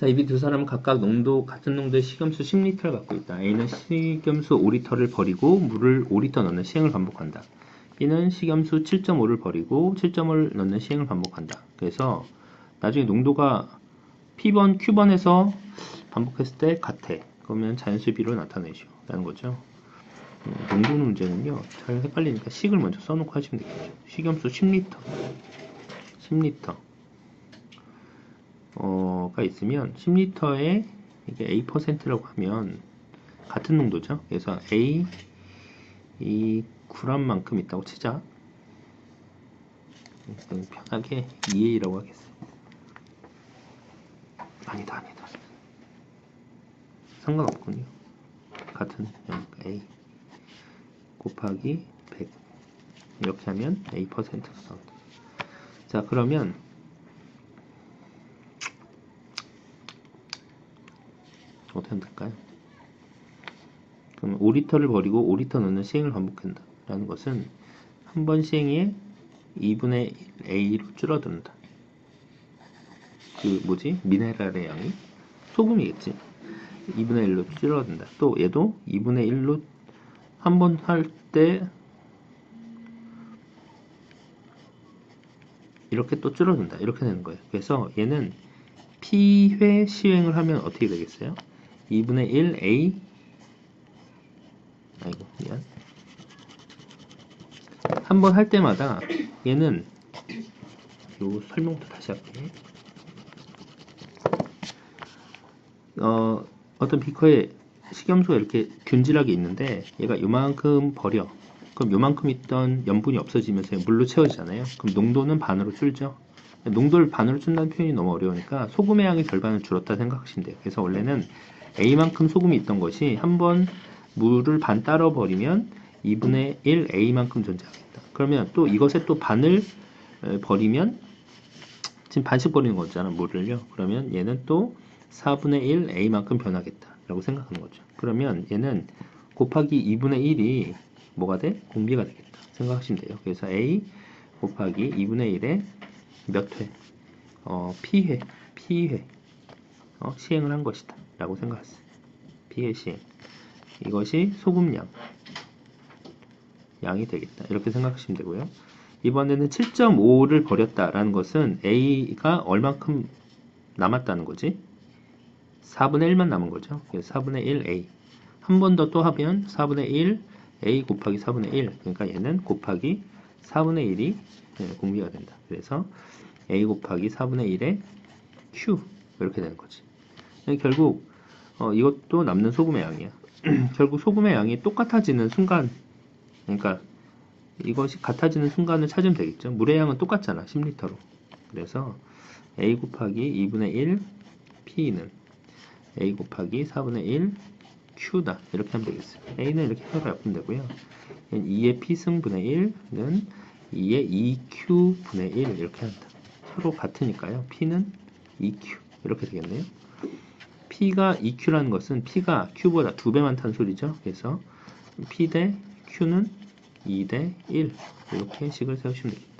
자, 이 두 사람은 각각 농도 같은 농도의 식염수 10리터를 갖고 있다. A는 식염수 5리터를 버리고 물을 5리터 넣는 시행을 반복한다. B는 식염수 7.5를 버리고 7.5를 넣는 시행을 반복한다. 그래서 나중에 농도가 P번, Q번에서 반복했을 때 같아. 그러면 자연수 비로 나타내죠. 라는 거죠. 음, 농도 문제는요, 잘 헷갈리니까 식을 먼저 써놓고 하시면 되겠죠. 식염수 10리터. 10리터. 어가 있으면 10리터에 이게 A%라고 하면 같은 농도죠. 그래서 A 이 g만큼 있다고 치자. 편하게 2A라고 하겠어요. 아니다, 아니다. 상관없군요. 같은 A 곱하기 100 이렇게 하면 A%가 나온다. 자, 그러면 어떻게 될까요? 그럼 5리터를 버리고 5리터 넣는 시행을 반복한다. 라는 것은 한 번 시행에 2분의 1 A로 줄어든다. 그 뭐지? 미네랄의 양이 소금이겠지. 2분의 1로 줄어든다. 또 얘도 2분의 1로 한 번 할 때 이렇게 또 줄어든다. 이렇게 되는 거예요. 그래서 얘는 P회 시행을 하면 어떻게 되겠어요? 2분의 1 A. 아이고 미안. 한 번 할 때마다 얘는 요 설명부터 다시 할게. 어, 어떤 비커에 식염수가 이렇게 균질하게 있는데 얘가 요만큼 버려. 그럼 요만큼 있던 염분이 없어지면서 물로 채워지잖아요. 그럼 농도는 반으로 줄죠. 농도를 반으로 준다는 표현이 너무 어려우니까 소금의 양이 절반을 줄었다 생각하시면 돼요. 그래서 원래는 A만큼 소금이 있던 것이 한번 물을 반 따러 버리면 2분의 1 A만큼 존재하겠다. 그러면 또 이것에 또 반을 버리면 지금 반씩 버리는 거잖아 물을요. 그러면 얘는 또 4분의 1 A만큼 변하겠다. 라고 생각하는 거죠. 그러면 얘는 곱하기 2분의 1이 뭐가 돼? 공비가 되겠다. 생각하시면 돼요. 그래서 A 곱하기 2분의 1에 몇 회? 어, P회, P회 어, 시행을 한 것이다. 라고. P의 시행. 이것이 소금량. 양이 되겠다. 이렇게 생각하시면 되고요. 이번에는 7.5를 버렸다라는 것은 A가 얼만큼 남았다는 거지? 4분의 1만 남은 거죠. 그래서 4분의 1 A. 한 번 더 또 하면 4분의 1 A 곱하기 4분의 1. 그러니까 얘는 곱하기 4분의 1이 공비가 된다. 그래서 A 곱하기 4분의 1의 Q. 이렇게 되는 거지. 결국 어, 이것도 남는 소금의 양이야. 결국 소금의 양이 똑같아지는 순간, 그러니까 이것이 같아지는 순간을 찾으면 되겠죠. 물의 양은 똑같잖아, 10리터로. 그래서 A 곱하기 2분의 1 P는 A 곱하기 4분의 1 Q다. 이렇게 하면 되겠어요. A는 이렇게 해서 바꾸면 되고요. 2의 P승분의 1는 2의 2Q분의 1 이렇게 한다. 서로 같으니까요. P는 2Q 이렇게 되겠네요. P가 EQ라는 것은 P가 Q보다 두 배 많다는 소리죠. 그래서 P 대 Q는 2 대 1 이렇게 식을 세우시면 됩니다.